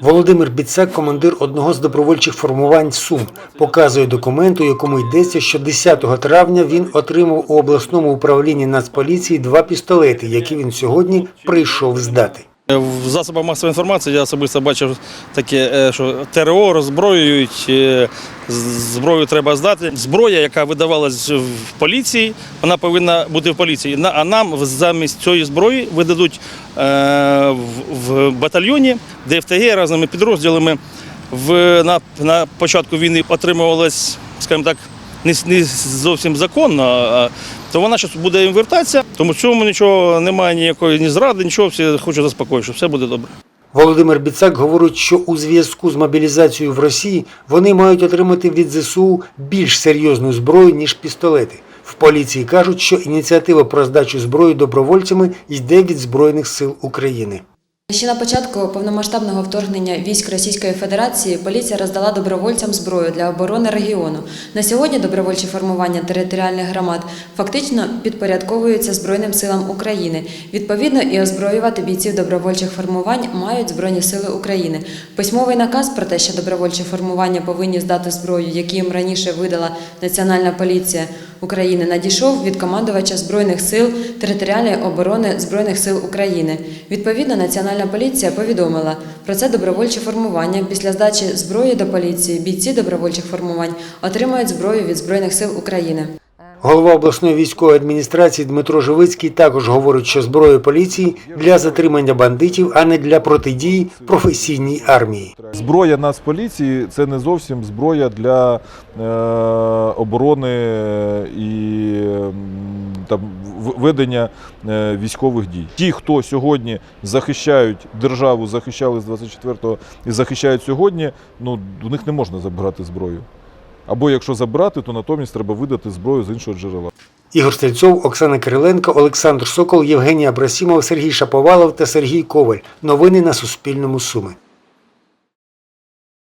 Володимир Біцак, командир одного з добровольчих формувань Сум, показує документ, у якому йдеться, що 10 травня він отримав у обласному управлінні Нацполіції два пістолети, які він сьогодні прийшов здати. В засобах масової інформації я особисто бачив таке, е, що ТРО роззброюють, е, зброю треба здати. Зброя, яка видавалась в поліції, вона повинна бути в поліції. А нам замість цієї зброї видадуть е, в- батальйоні ДФТГ разними підрозділами. В, на, на початку війни отримувалось, скажімо так, не, не зовсім законно, то вона зараз буде їм вертатися, тому в цьому нічого немає ніякої ні зради, нічого, всі хочу заспокоїти, що все буде добре. Володимир Біцак говорить, що у зв'язку з мобілізацією в Росії вони мають отримати від ЗСУ більш серйозну зброю, ніж пістолети. В поліції кажуть, що ініціатива про здачу зброї добровольцями йде від Збройних сил України. Ще на початку повномасштабного вторгнення військ Російської Федерації поліція роздала добровольцям зброю для оборони регіону. На сьогодні добровольчі формування територіальних громад фактично підпорядковуються Збройним силам України. Відповідно, і озброювати бійців добровольчих формувань мають Збройні сили України. Письмовий наказ про те, що добровольчі формування повинні здати зброю, які їм раніше видала Національна поліція України, надійшов від командувача Збройних сил територіальної оборони Збройних сил України. Відповідно, Національна поліція повідомила про це добровольче формування. Після здачі зброї до поліції бійці добровольчих формувань отримають зброю від Збройних сил України. Голова обласної військової адміністрації Дмитро Живицький також говорить, що зброя поліції для затримання бандитів, а не для протидії професійній армії. Зброя Нацполіції це не зовсім зброя для е, оборони і там, ведення е, військових дій. Ті, хто сьогодні захищають державу, захищали з 24-го і захищають сьогодні, ну, у них не можна забирати зброю. Або якщо забрати, то натомість треба видати зброю з іншого джерела. Ігор Стрільцов, Оксана Кириленко, Олександр Сокол, Євгеній Абрасімов, Сергій Шаповалов та Сергій Коваль. Новини на Суспільному Суми.